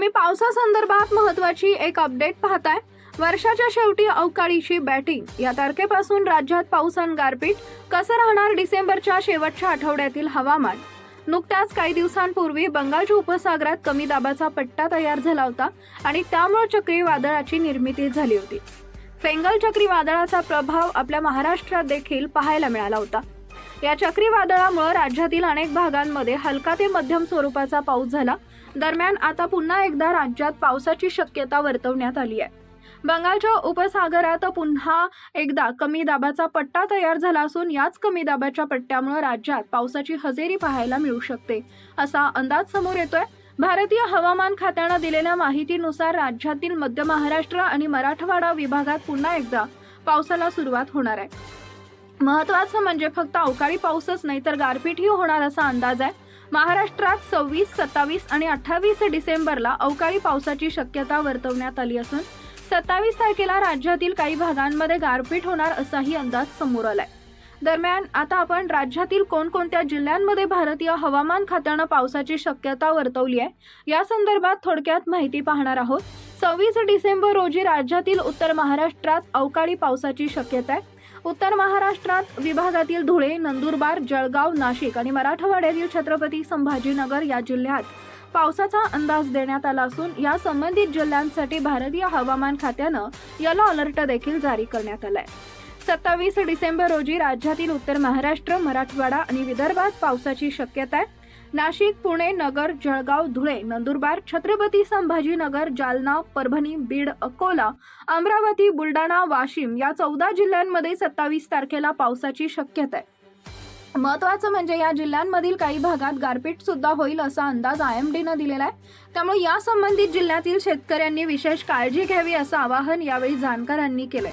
तुम्ही पावसासंदर्भात महत्वाची एक अपडेट पाहताय. वर्षाच्या शेवटी अवकाळीची बॅटिंग या तारखेपासून राज्यात पाऊस आणि गारपीट. कसं राहणार डिसेंबरच्या शेवटच्या आठवड्यातील हवामान? नुकत्याच काही दिवसांपूर्वी बंगालच्या उपसागरात कमी दाबाचा पट्टा तयार झाला होता आणि त्यामुळे चक्रीवादळाची निर्मिती झाली होती. फेंगल चक्रीवादळाचा प्रभाव आपल्या महाराष्ट्रात देखील पाहायला मिळाला होता. या चक्रीवादळामुळे राज्यातील अनेक भागांमध्ये हलका ते मध्यम स्वरूपाचा पाऊस झाला. दरम्यान आता पुन्हा एकदा राज्यात पावसाची शक्यता वर्तवण्यात आली आहे. बंगालच्या उपसागरात पुन्हा एकदा कमी दाबाचा पट्टा तयार झाला असून याच कमी दाबाच्या पट्ट्यामुळे राज्यात पावसाची हजेरी पाहायला मिळू शकते असा अंदाज समोर येतोय. भारतीय हवामान खात्यानं दिलेल्या माहितीनुसार राज्यातील मध्य महाराष्ट्र आणि मराठवाडा विभागात पुन्हा एकदा पावसाला सुरुवात होणार आहे. महत्वाचं म्हणजे फक्त अवकाळी पाऊसच नाही तर गारपीटही होणार असा अंदाज आहे. महाराष्ट्रात सव्वीस सत्तावीस आणि अठ्ठावीस डिसेंबरला अवकाळी पावसाची शक्यता वर्तवण्यात आली असून सत्तावीस तारखेला राज्यातील काही भागांमध्ये गारपीट होणार असाही अंदाज समोर आलाय. दरम्यान आता आपण राज्यातील कोणकोणत्या जिल्ह्यांमध्ये भारतीय हवामान खात्यानं पावसाची शक्यता वर्तवली आहे या संदर्भात थोडक्यात माहिती पाहणार आहोत. सव्वीस डिसेंबर रोजी राज्यातील उत्तर महाराष्ट्रात अवकाळी पावसाची शक्यता आहे. उत्तर महाराष्ट्रात विभागातील धुळे नंदुरबार जळगाव नाशिक आणि मराठवाड्यातील छत्रपती संभाजीनगर या जिल्ह्यात पावसाचा अंदाज देण्यात आला असून या संबंधित जिल्ह्यांसाठी भारतीय हवामान खात्यानं येलो अलर्ट देखील जारी करण्यात आलाय. सत्तावीस डिसेंबर रोजी राज्यातील उत्तर महाराष्ट्र मराठवाडा आणि विदर्भात पावसाची शक्यता आहे. नाशिक पुणे नगर जळगाव धुळे नंदुरबार छत्रपती संभाजीनगर जालना परभणी बीड अकोला अमरावती बुलढाणा वाशिम या चौदा जिल्ह्यांमध्ये सत्तावीस तारखेला पावसाची शक्यता आहे. महत्वाचं म्हणजे या जिल्ह्यांमधील काही भागात गारपीट सुद्धा होईल असा अंदाज आय एम डीनं दिलेला आहे. त्यामुळे या संबंधित जिल्ह्यातील शेतकऱ्यांनी विशेष काळजी घ्यावी असं आवाहन यावेळी जाणकारांनी केलंय.